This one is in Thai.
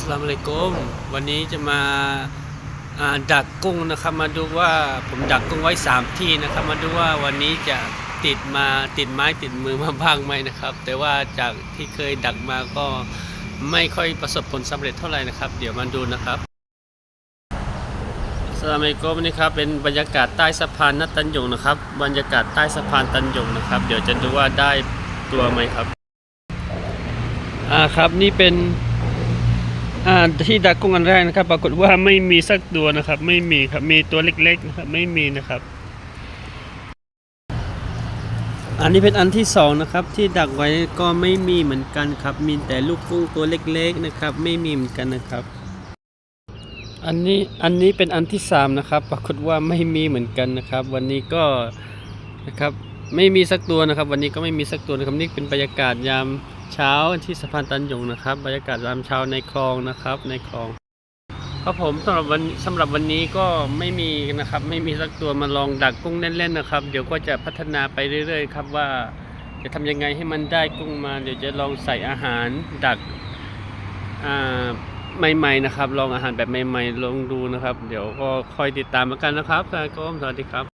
สลามอะลัยกุมวันนี้จะมาดักกุ้งนะครับมาดูว่าผมดักกุ้งไว้ 3 ที่นะครับ มาดูว่าวันนี้จะติดมาติดไม้ติดมือมาบ้างไหมนะครับ แต่ว่าจากที่เคยดักมาก็ไม่ค่อยประสบผลสำเร็จเท่าไหร่นะครับ เดี๋ยวมาดูนะครับสลามอะลัยกุมนี่ครับเป็นบรรยากาศใต้สะพานนัตันยงนะครับ บรรยากาศใต้สะพานตันยงนะครับ เดี๋ยวจะดูว่าได้ตัวไหมครับอ่าครับนี่เป็น ที่ดักกุ้งอันแรกนะครับ ปรากฏว่าไม่มีสักตัวนะครับ ไม่มีครับ มีตัวเล็กๆนะครับ ไม่มีนะครับ อันนี้เป็นอันที่สองนะครับ ที่ดักไว้ก็ไม่มีเหมือนกันครับ มีแต่ลูกกุ้งตัวเล็กๆนะครับ ไม่มีเหมือนกันนะครับ อันนี้อันนี้เป็นอันที่สามนะครับ ปรากฏว่าไม่มีเหมือนกันนะครับ วันนี้ก็นะครับ ไม่มีสักตัวนะครับ วันนี้ก็ไม่มีสักตัวนะครับ นี่เป็นบรรยากาศยาม เช้าที่สะพานตันหยงนะครับ บรรยากาศยามเช้าในคลองนะครับ ในคลองครับผมสำหรับวันสำหรับวันนี้ก็ไม่มีนะครับ ไม่มีสักตัวมาลองดักกุ้งเล่นๆนะครับ เดี๋ยวก็จะพัฒนาไปเรื่อยๆ ครับว่าจะทำยังไงให้มันได้กุ้งมา เดี๋ยวจะลองใส่อาหารดักใหม่ๆนะครับ ลองอาหารแบบใหม่ๆลองดูนะครับ เดี๋ยวก็คอยติดตามกันนะครับสวัสดีครับสวัสดีครับ